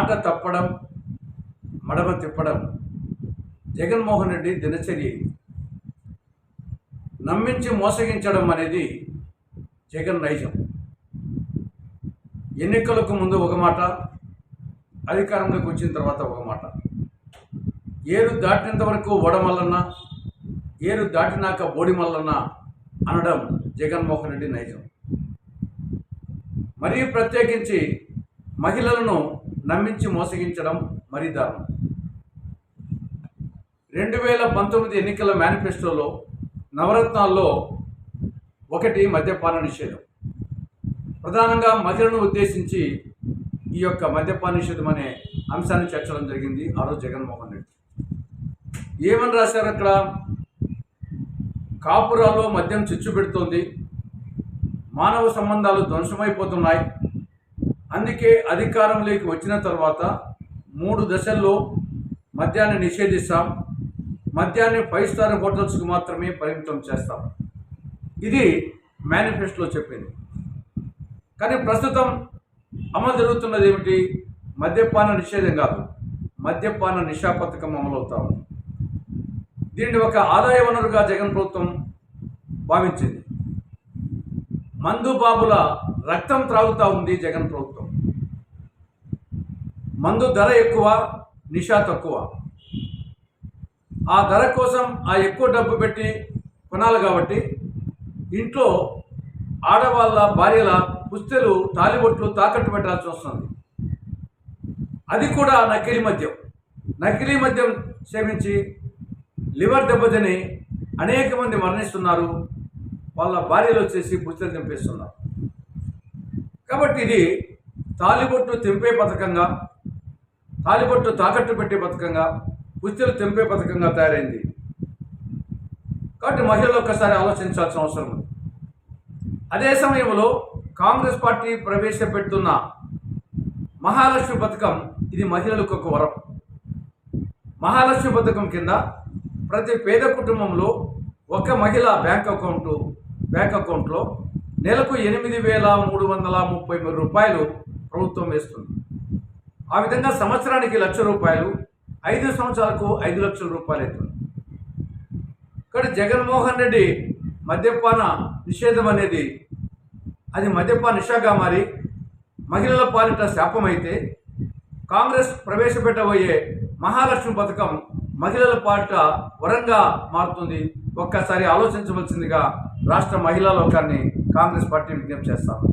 తప్పడం మడమ తిప్పడం జగన్మోహన్ రెడ్డి దినచర్య నమ్మించి మోసగించడం అనేది జగన్ నైజం. ఎన్నికలకు ముందు ఒక మాట అధికారంలోకి వచ్చిన తర్వాత ఒక మాట. ఏరు దాటినంత వరకు ఓడమల్లన్న ఏరు దాటినాక బోడిమల్లన్న అనడం జగన్మోహన్ రెడ్డి నైజం. మరీ ప్రత్యేకించి మహిళలను నమ్మించి మోసగించడం మరీ దారుణం రెండు వేల పంతొమ్మిది ఎన్నికల మేనిఫెస్టోలో నవరత్నాల్లో ఒకటి మద్యపాన నిషేధం. ప్రధానంగా మహిళలను ఉద్దేశించి ఈ యొక్క మద్యపాన నిషేధం అనే అంశాన్ని చేర్చడం జరిగింది ఆ రోజు జగన్మోహన్ రెడ్డి. ఏమని రాశారు అక్కడ? కాపురాలో మద్యం చిచ్చు పెడుతోంది. మానవ సంబంధాలు ధ్వంసమైపోతున్నాయి. అందుకే అధికారంలోకి వచ్చిన తర్వాత మూడు దశల్లో మద్యాన్ని నిషేధిస్తాం. మద్యాన్ని ఫైవ్ స్టార్ హోటల్స్కి మాత్రమే పరిమితం చేస్తాం. ఇది మేనిఫెస్టోలో చెప్పింది. కానీ ప్రస్తుతం అమలు జరుగుతున్నది ఏమిటి? మద్యపాన నిషేధం కాదు. మద్యపాన నిషా పథకం అమలు ఉంది. దీన్ని ఒక ఆదాయ వనరుగా జగన్ ప్రభుత్వం భావించింది. మందు బాబుల రక్తం త్రాగుతూ ఉంది జగన్ ప్రభుత్వం. మందు ధర ఎక్కువ నిషా తక్కువ. ఆ ధర కోసం ఆ ఎక్కువ డబ్బు పెట్టి కొనాలి కాబట్టి ఇంట్లో ఆడవాళ్ళ భార్యల పుస్తెలు తాలిబొట్లు తాకట్టు పెట్టాల్సి వస్తుంది. అది కూడా నకిలీ మద్యం. నకిలీ మద్యం సేవించి లివర్ దెబ్బతిని అనేక మంది మరణిస్తున్నారు. వాళ్ళ భార్యలు వచ్చేసి పుస్తలు తెంపేస్తున్నారు. కాబట్టి ఇది తాలిబొట్టు తెంపే పథకంగా తాలిబొట్టు తాకట్టు పెట్టే పథకంగా పుస్తలు తెంపే పథకంగా తయారైంది. కాబట్టి మహిళలు ఒక్కసారి ఆలోచించాల్సిన అవసరం ఉంది. అదే సమయంలో కాంగ్రెస్ పార్టీ ప్రవేశపెడుతున్న మహాలక్ష్మి పథకం ఇది మహిళలకు ఒక వరం. మహాలక్ష్మి పథకం కింద ప్రతి పేద కుటుంబంలో ఒక మహిళ బ్యాంక్ అకౌంట్ బ్యాంక్ అకౌంట్లో నెలకు ఎనిమిది వేల మూడు వందల ముప్పై మూడు రూపాయలు ప్రభుత్వం వేస్తుంది. ఆ విధంగా సంవత్సరానికి లక్ష రూపాయలు ఐదు సంవత్సరాలకు ఐదు లక్షల రూపాయలు అవుతుంది. ఇక్కడ జగన్మోహన్ రెడ్డి మద్యపాన నిషేధం అనేది అది మద్యపాన నిషాగా మారి మహిళల పాలిట శాపమైతే కాంగ్రెస్ ప్రవేశపెట్టబోయే మహాలక్ష్మి పథకం మహిళల పాలిట వరంగా మారుతుంది. ఒక్కసారి ఆలోచించవలసిందిగా రాష్ట్ర మహిళా లోకాన్ని కాంగ్రెస్ పార్టీ విజ్ఞప్తి చేస్తాము